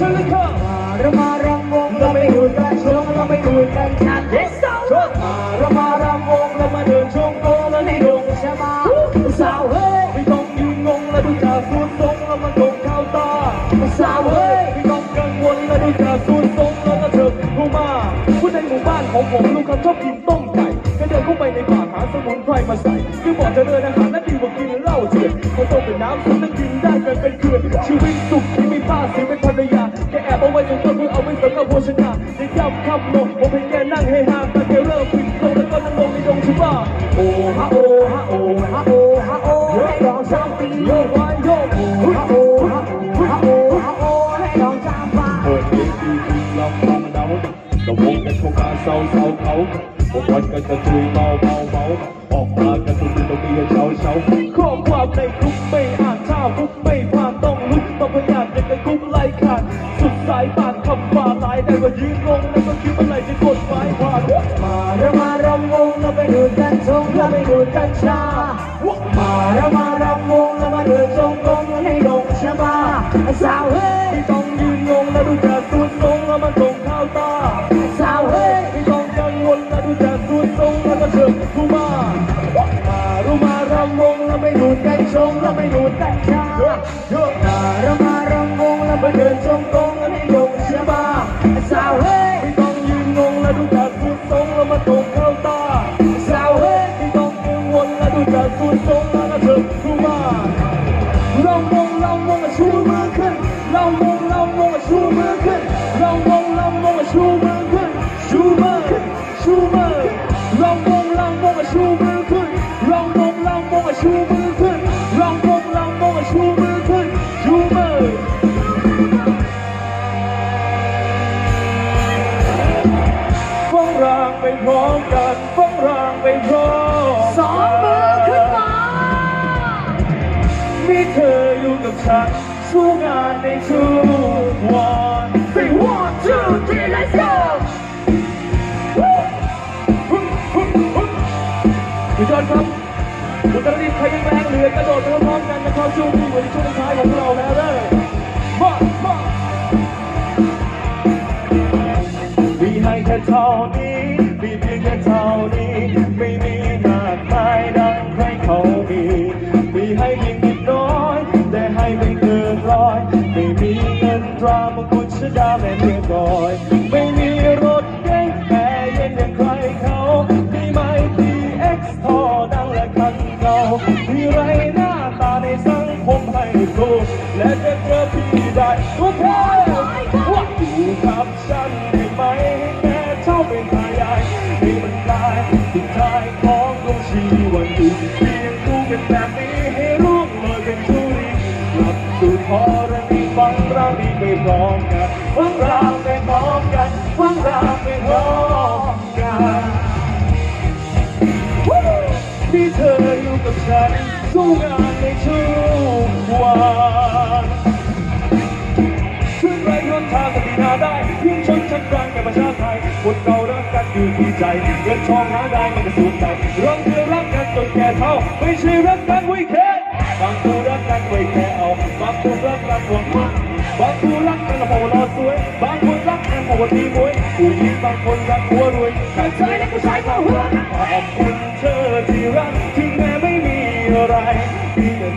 ฉันเลยค่ะเรามารำวงเราไม่ดูกันชงเราไม่ดูกันชัด Let's go เรามารำวงเรามาเดินชมโกแล้วในดงชะบาสาวเฮ้ยไม่ต้องยืนงงแล้วดูจากสูดทรงแล้วมันตรงเข้าตาสาวเฮ้ยไม่ต้องกังวลแล้วดูจากสูดทรงแล้วก็เถิบเข้มาผู้ในหมู่บ้านของผมลูกเขาชอบกินต้มไก่ก็เดินเข้าไปในป่าหาสมุนไพรมาใส่คือบอกจะเดินอาหารและดีกว่ากินเหล้าเถื่อนเขาต้มเป็นน้ำซุปแล้วกินได้กันเป็นเขื่อชีวิตสุขที่มีป้าสีเป็นภรรยา เอาไว้ตรงต้นเพื่อเอาไว้สริมกับโภชนาในย่ำค่ำลงผมเห็นแกนั่งเฮฮาแต่แกเริ่มปิดลงแล้วก็นั่งลงในดงชิบ้าโอ้ฮะโอ้ฮะโอ้ฮะโอ้ฮะโอให้ดอกสามปีโยกไว้โยกฮะโอ้ฮะฮะโอ้ฮะโอ้ให้ดอกจามฟ้าเปิดเพลงดีดีลำฟังเดาตะวงกันเข้ามาเศร้าเศร้าเขาพวกวันกันกระจุยเมาเมาเมาออกมากันตุนตรงนี้เช้าเช้าข้อความในกลุ่มไม่อ่านถ้าคุกไม่ ต้องลุกมาพยานกันในกลุ่มไล่ขาดสุดสายป่านคำฟ้าตายได้ว่ายืนงงแล้วก็คิดว่าไหรจะกดไม้ผ่านมาเรามารำวงเราไม่ดูกันชงเราไม่ดูกันชามาเรามารำวงเรามาเดินจงกรมให้ดงชะบาสาวเฮ้ยไม่ต้องยืนงงแล้วดูจากสุดทรงแล้วมันตรงเข้าตาสาวเฮ้ยไม่ต้องกังวลแล้วดูจากสุดทรงแล้วก็เถิบเข้ามามารู้มารำวงแล้วไม่ดูดูกันชงเราไม่ดูกันชาเยอะเยอะมาเรา มาชูมือขึ้น เราวงเราวงมาชูมือขึ้นเราวงเราวงมาชูมือขึ้น ชูมือขึ้น ชูมือเราวงเราวงมาชูมือขึ้น เราวงเราวงมาชูมือขึ้น เราวงเราวงมาชูมือขึ้น ชูมือฟ้องรางไปพร้อมกันฟ้องรางไปพร้อมสองมือขึ้นมา มีเธออยู่กับฉัน สู้งานในทุกวัน Three, one, two, three, let's go คุณยอดครับคุณตรีใครยังแรงเหลือกระโดดไปพร้อมกันนะครับช่วงนี้เหมือนช่วงท้ายของเราแล้วเด้อมามามีให้แค่เท่านี้มีเพียงแค่เท่านี้ ให้ดูและจะเจอพี่ได้ทุกคนว่าอยู่กับฉันได้ไหมให้แม่เท่าเป็นทายายให้มันกลายสุดท้ายของดวงชีวันอยู่เพียงดูเป็นแบบนี้ให้ร่วงเลยเป็นทุรีหลับสู่พอระนีฟังเราดีไปพร้อมกันฟังเราไปพร้อมกันฟังเราไปพร้อมกันมีเธออยู่กับฉันสู้งาน กวันช่วยไรหนทางสตินาได้ยิ่งชนชั้นกลางกับประชาไทยคนเรารักกันอยู่ที่ใจเงินทองหาได้ม่กระสุนใจรักเธอรักกันจนแก่เท่า ไม่ใช่รักกันไว้แค่บางคู่รักกันไว้แค่เอาบางคู่รักกันหวังมากบางคู่รักกันโหรอสวย บางคนรักกันโหดีมวยผู้หญิงบางคนรักหัว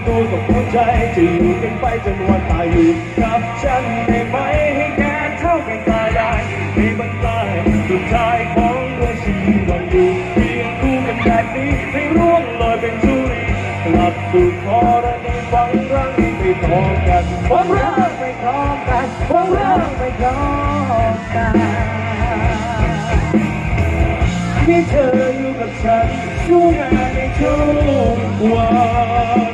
ตัวกับหัวใจจะอยู่กันไปจนวันตายอยู่กับฉันได้ไหมให้แกเท่ากันตายได้ให้มันตายสุดท้ายของดวงชีวันอยู่เพียงคู่กันแบบนี้ให้ร่วงลอยเป็นชุรีกลับสู่คอระนีฟังรังไปพร้อกันฟังรังไปพร้อกันพวกเราไปพร้อกันมีเธออยู่กับฉันสู้งานในทุกวัน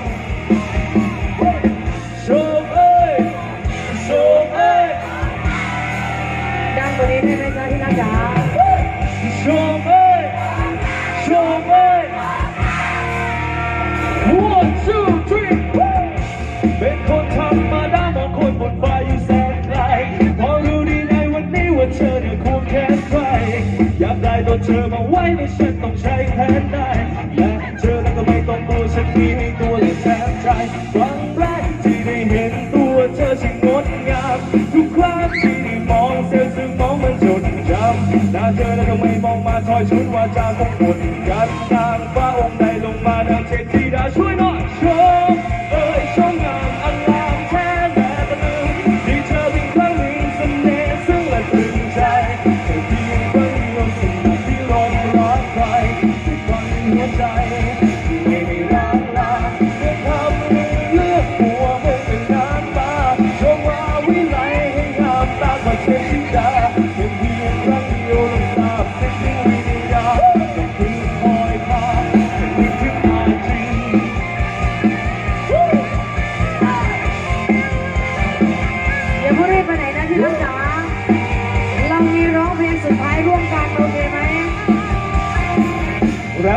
ธอมาไว้ไม่ฉันต้องใช้แทนได้และเธอนั้นก็ไม่ต้องตัวฉันมีให้ตัวและแทนใจครั้งแรกที่ได้เห็นตัวเธอช่างงดงามทุกครั้งที่ได้มองเธอซึ่งมองมันจดจำหน้าเธอแล้วก็ไม่มองมาถอยชุดว่าจาของคนกันตาม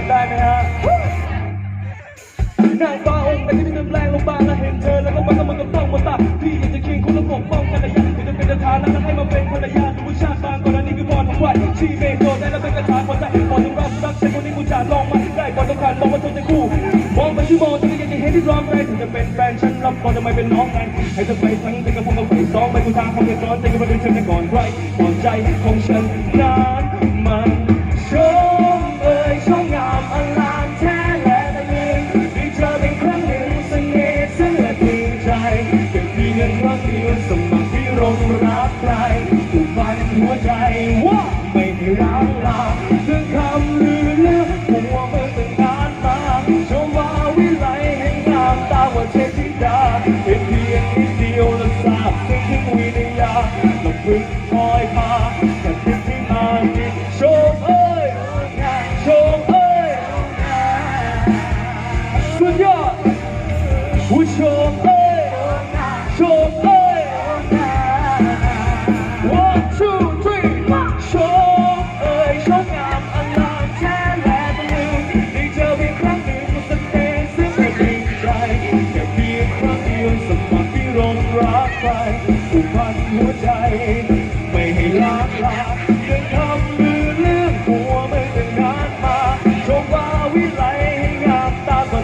ได้ไหมฮะนางฟ้าองค์ไหนที่เป็นแปลงลงมาแล้วเห็นเธอแล้วก็มันก็มันก็ต้องมาตาพี่อยากจะเคียงคุณและปกป้องภรรยาอยากจะเป็นฐานและให้มาเป็นภรรยาดูผู้ชาติบางก่อนอันนี้คือพรของไหวชีเมโกได้แล้วเป็นกระถาคนใจพอถึงรับรักใช้คนนี้กูจะลองมาได้ก่อนต้องการลองมาจนจะคู่มองไปชั่วโมงจะยังจะเห็นที่ร้องใจถึงจะเป็นแฟนฉันรับก่อนจะไม่เป็นน้องกันให้เธอไปทั้งเป็นกับผมกับไปสองไปกูทางของเธอซ้อนใจกับมาเป็นเธอก่อนใครก่อนใจของฉันนั้นมัน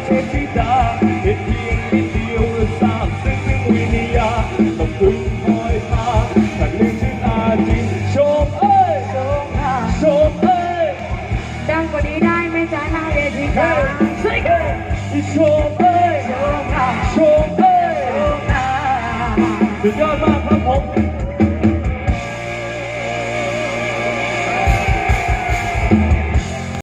เทศธิดาเห็นเพียงนิดเดียวและทราบซึ้งถึงวิญญาณต้องพึ่งคอยพาถ้านึกถึงอาทิตย์ชมเอ้ยชมเอ้ยดังกว่านี้ได้ไหมจ๊ะหน้าเวทีเฮ้จ๋ายชมเอ้ย